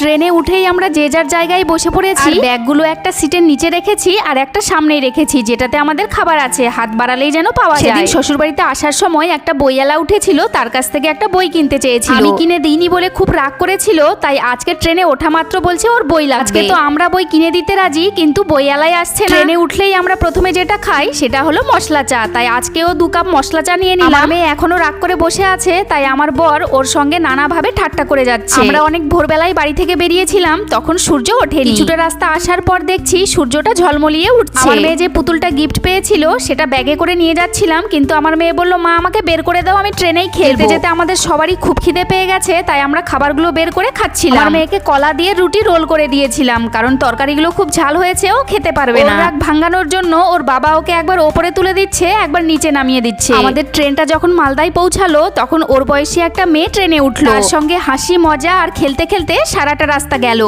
ট্রেনে উঠেই আমরা যে যার জায়গায় বসে পড়েছি ব্যাগগুলো একটা সিটের নিচে রেখেছি আর একটা সামনেই রেখেছি যেটাতে আমাদের খাবার আছে। হাত বাড়ালেই যেন পাওয়া যায়। সেদিন শ্বশুর বাড়িতে আসার সময় একটা বইয়ালা উঠেছিল তার কাছ থেকে একটা বই কিনতে চেয়েছিল। আমি কিনে দিইনি বলে খুব রাগ করেছিল তাই আজকে ট্রেনে ওঠা মাত্র বলছে ওর বই লাগবে। আজকে তো আমরা বই কিনে দিতে রাজি কিন্তু বইয়ালাই আসছে ট্রেনে উঠলেই আমরা প্রথমে যেটা খাই সেটা হলো মশলা চা। তাই আজকেও দু কাপ মশলা চা নিয়ে নিলাম। মেয়ে এখনও রাগ করে বসে আছে তাই আমার বর ওর সঙ্গে নানাভাবে ঠাট্টা করে যাচ্ছে। আমরা অনেক ভোরবেলায় বাড়ি থেকে বেরিয়েছিলাম তখন সূর্য ওঠে কিছুটা রাস্তা আসার পর দেখছি সূর্যটা ঝলমলিয়ে উঠছে। আমার মেয়ে যে পুতুলটা গিফট পেয়েছিল সেটা ব্যাগে করে নিয়ে যাচ্ছিলাম কিন্তু আমার মেয়ে বলল মা আমাকে বের করে দাও আমি ট্রেনেই খেলতে যেতে আমাদের সবারই খুব খিদে পেয়ে গেছে তাই আমরা খাবারগুলো বের করে খাচ্ছিলাম। আমার মেয়েকে কলা দিয়ে রুটি রোল করে দিয়েছিলাম কারণ তরকারিগুলো খুব ঝাল হয়েছে ও খেতে পারবে না। রাগ ভাঙানোর জন্য ওর বাবা ওকে একবার ওপরে তুলে দিচ্ছে একবার নিচে নামিয়ে দিচ্ছে। আমাদের ট্রেনটা যখন মালদায় পৌঁছালো তখন ওর বয়সী একটা মেয়ে ট্রেনে উঠল। তার সঙ্গে হাসি মজা আর খেলতে খেলতে সারাটা রাস্তা গেল।